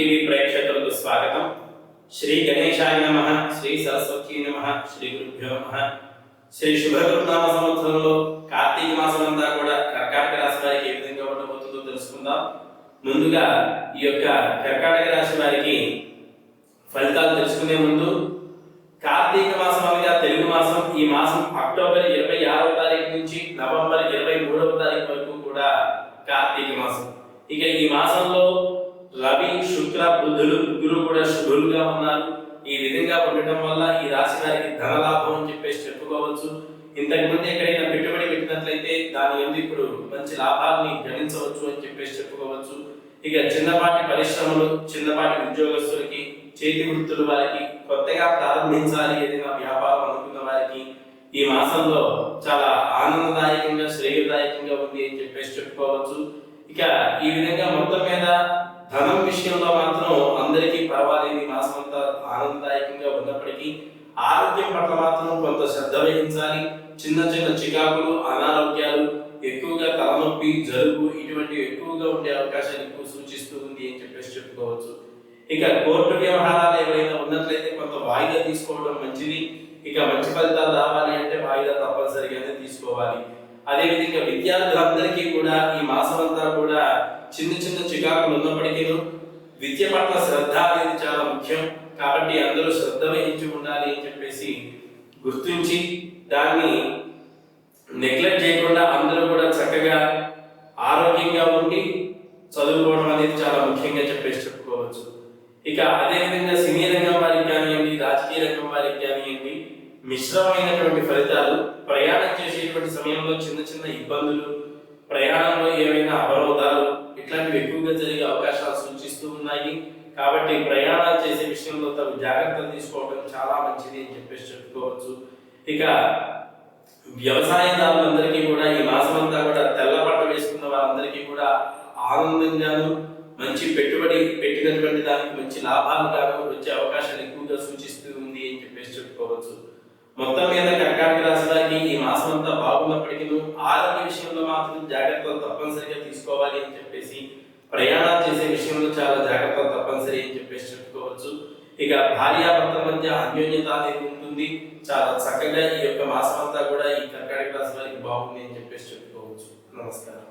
TV ప్రేక్షకులకు స్వాగతం. శ్రీ గణేశాయ నమ శ్రీ సరస్వతి నమ శ్రీ గురుభ్యో నమ. శ్రీ శుభకృనామ సంవత్సరంలో కార్తీక మాసం అంతా కూడా కర్కాటక రాశి వారికి ఏ విధంగా ఉండబోతుందో తెలుసుకుందాం. ముందుగా ఈ యొక్క కర్కాటక రాశి వారికి ఫలితాలు తెలుసుకునే ముందు కార్తీక మాసం అనగా తెలుగు మాసం. ఈ మాసం అక్టోబర్ ఇరవై ఆరవ తారీఖు నుంచి నవంబర్ ఇరవై మూడవ తారీఖు వరకు కూడా కార్తీక మాసం. ఇక ఈ మాసంలో శుక్ర బుద్ధులు ముగ్గురు కూడా శుభులుగా ఉన్నారు. ఈ విధంగా ఉండటం వల్ల ఈ రాశి వారికి ధన లాభం అని చెప్పేసి చెప్పుకోవచ్చు. ఇంతకు ముందు ఎక్కడైనా పెట్టుబడి పెట్టినట్లయితే దాని ఎందు ఇప్పుడు మంచి లాభాలని గణించవచ్చు అని చెప్పేసి చెప్పుకోవచ్చు. ఇక చిన్నపాటి పరిశ్రమలు చిన్నపాటి ఉద్యోగస్తులకి చేతి వృత్తుల వారికి కొత్తగా ప్రారంభించాలి ఏదైనా వ్యాపారం అనుకున్న వారికి ఈ మాసంలో చాలా ఆనందదాయకంగా శ్రేయదాయకంగా ఉంది అని చెప్పేసి చెప్పుకోవచ్చు. ఇక ఈ విధంగా మొత్తం మీద ధనం విషయంలో మాత్రం అందరికీ పర్వాలేదు. ఈ మాసం అంతా ఆనందదాయకంగా ఉన్నప్పటికీ ఆరోగ్యం పట్ల మాత్రం కొంత శ్రద్ధ వహించాలి. చిన్న చిన్న చికాకులు అనారోగ్యాలు ఎక్కువగా తలనొప్పి జలుబు ఇటువంటివి ఎక్కువగా ఉండే అవకాశాలు ఎక్కువ సూచిస్తూ ఉంది అని చెప్పేసి చెప్పుకోవచ్చు. ఇక కోర్టు వ్యవహారాలు ఏవైనా ఉన్నట్లయితే కొంత వాయిదా తీసుకోవడం మంచిది. ఇక మంచి ఫలితాలు రావాలి అంటే వాయిదా తప్పనిసరిగానే తీసుకోవాలి. అదేవిధంగా విద్యార్థులందరికీ కూడా ఈ మాసం అంతా కూడా చిన్న చిన్న చికాకులు ఉన్నప్పటికీ విద్య పట్ల శ్రద్ధ అనేది చాలా ముఖ్యం. కాబట్టి అందరూ శ్రద్ధ వహించి ఉండాలి అని చెప్పేసి గుర్తించి దాన్ని నెగ్లెక్ట్ చేయకుండా అందరూ కూడా చక్కగా ఆరోగ్యంగా ఉండి చదువుకోవడం అనేది చాలా ముఖ్యంగా చెప్పేసి చెప్పుకోవచ్చు. ఇక అదేవిధంగా సినీ రంగం వారికి కానివ్వండి రాజకీయ రంగం వారికి కానివ్వండి మిశ్రమైనటువంటి ఫలితాలు ప్రయాణం చేసేటువంటి సమయంలో చిన్న చిన్న ఇబ్బందులు ప్రయాణంలో ఏమైనా అవరోధాలు ఇట్లాంటివి ఎక్కువగా జరిగే అవకాశాలు సూచిస్తూ ఉన్నాయి. కాబట్టి ప్రయాణాలు చేసే విషయంలో తగు జాగ్రత్తలు తీసుకోవడం చాలా మంచిది అని చెప్పేసి చెప్పుకోవచ్చు. ఇక వ్యవసాయదారులందరికీ కూడా ఈ మాసం అంతా కూడా తెల్ల పంట వేసుకున్న వారందరికీ కూడా ఆనందంగాను మంచి పెట్టుబడి పెట్టినటువంటి దానికి మంచి లాభాలు కాను వచ్చే అవకాశాలు ఎక్కువగా సూచిస్తూ ఉంది అని చెప్పేసి చెప్పుకోవచ్చు. మొత్తం మీద ఉన్నప్పటికీ ఆరోగ్య విషయంలో మాత్రం జాగ్రత్తలు తప్పనిసరిగా తీసుకోవాలి అని చెప్పేసి ప్రయాణాలు చేసే విషయంలో చాలా జాగ్రత్తలు తప్పనిసరి అని చెప్పేసి చెప్పుకోవచ్చు. ఇక భార్యాభర్తల మధ్య అన్యోన్యత అనేది ఉంటుంది. చాలా చక్కగా ఈ యొక్క మాసం అంతా కూడా ఈ కర్కాటక రాశి వారికి బాగుంది అని చెప్పేసి చెప్పుకోవచ్చు. నమస్కారం.